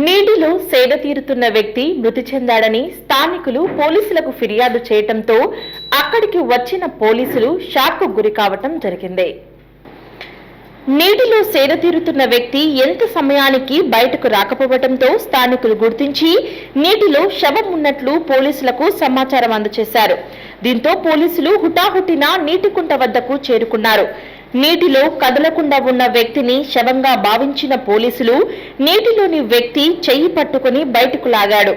నీటిలో సేద తీరుతున్న వ్యక్తి మృతి చెందాడని స్థానికులు పోలీసులకు ఫిర్యాదు చేయటంతో అక్కడికి వచ్చిన పోలీసులు షాక్కు గురి కావటం జరిగింది. నీటిలో సేద తీరుతున్న వ్యక్తి ఎంత సమయానికి బయటకు రాకపోవడంతో స్థానికులు గుర్తించి నీటిలో శవం ఉన్నట్లు పోలీసులకు సమాచారం అందజేశారు. దీంతో పోలీసులు హుటాహుటిన నీటి కుంట వద్దకు చేరుకున్నారు. నీటిలో కదలకుండా ఉన్న వ్యక్తిని శవంగా భావించిన పోలీసులు నీటిలోని వ్యక్తి చెయ్యి పట్టుకుని బయటకు లాగాడు.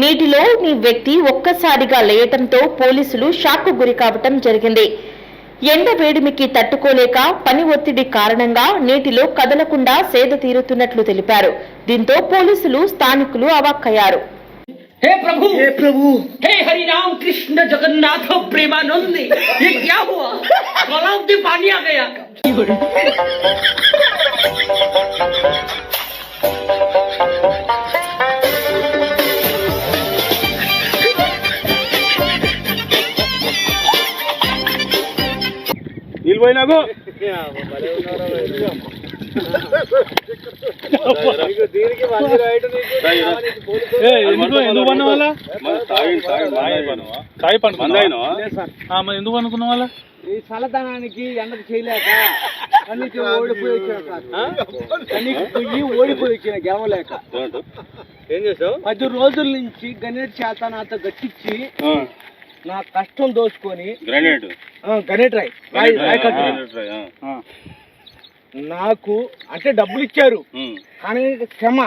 నీటిలో నీ వ్యక్తి ఒక్కసారిగా లేయటంతో పోలీసులు షాక్కు గురి కావటం జరిగింది ఎండ వేడిమికి తట్టుకోలేక పని ఒత్తిడి కారణంగా నీటిలో కదలకుండా సేద తీరుతున్నట్లు తెలిపారు దీంతో పోలీసులు స్థానికులు అవాక్కయ్యారు हे प्रभु हे प्रभु हे हरि राम कृष्ण जगन्नाथ प्रेमानंद ये क्या हुआ तालाब में पानी आ गया పోయినాకు ఎందుకు పన్న వాళ్ళ ఎందుకు అనుకున్న వాళ్ళ ఈ చల్లదనానికి ఎండకు చేయలేక కన్నీకి ఓడిపోయి వచ్చిన సార్ కన్నీకి పొయ్యి ఓడిపోయి వచ్చిన గెలవలేక. ఏం చేసావు? పది రోజుల నుంచి గణేట్ చేత నాతో గట్టించి నా కష్టం దోచుకొని గ్రానైట్ ఆ, గణేట్ రాయ్ రాయ్ రాయ్ కట్టు. నాకు అంటే డబ్బులు ఇచ్చారు కానీ క్షమ.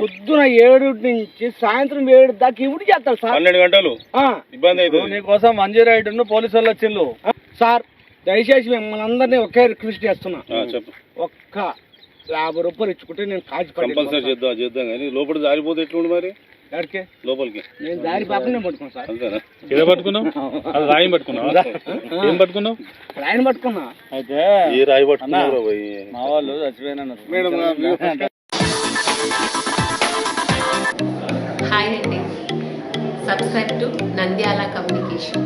పొద్దున ఏడు నుంచి సాయంత్రం ఏడు దాకా ఇవిడు చేస్తారు సార్. పన్నెండు గంటలు? ఆ, ఇబ్బంది నీకోసం మంజీరాయుడు పోలీసు వాళ్ళు వచ్చిండు సార్ దయచేసి మిమ్మల్ని అందరినీ ఒకే రిక్వెస్ట్ చేస్తున్నా. ఆ, చెప్పు. ఒక్క యాభై రూపాయలు ఇచ్చుకుంటే నేను కాచి కంపల్సరీ చేద్దాం చేద్దాం కానీ లోపల జారిపోతే ఎట్లుండి మరి? లోపలికి. నేను దారి పాపనే పట్టుకున్నా సార్. అంతేనా? ఏదో పట్టుకున్నావు? అది రాయం పట్టుకున్నావు? ఏం పట్టుకున్నావు? ఆయన పట్టుకున్నా. అయితే ఏ రాయి పట్టుకున్నావు పోయి మా వాళ్ళు చచ్చిపోయినా మేడం హాయ్ అండి. Subscribe to Nandyala communication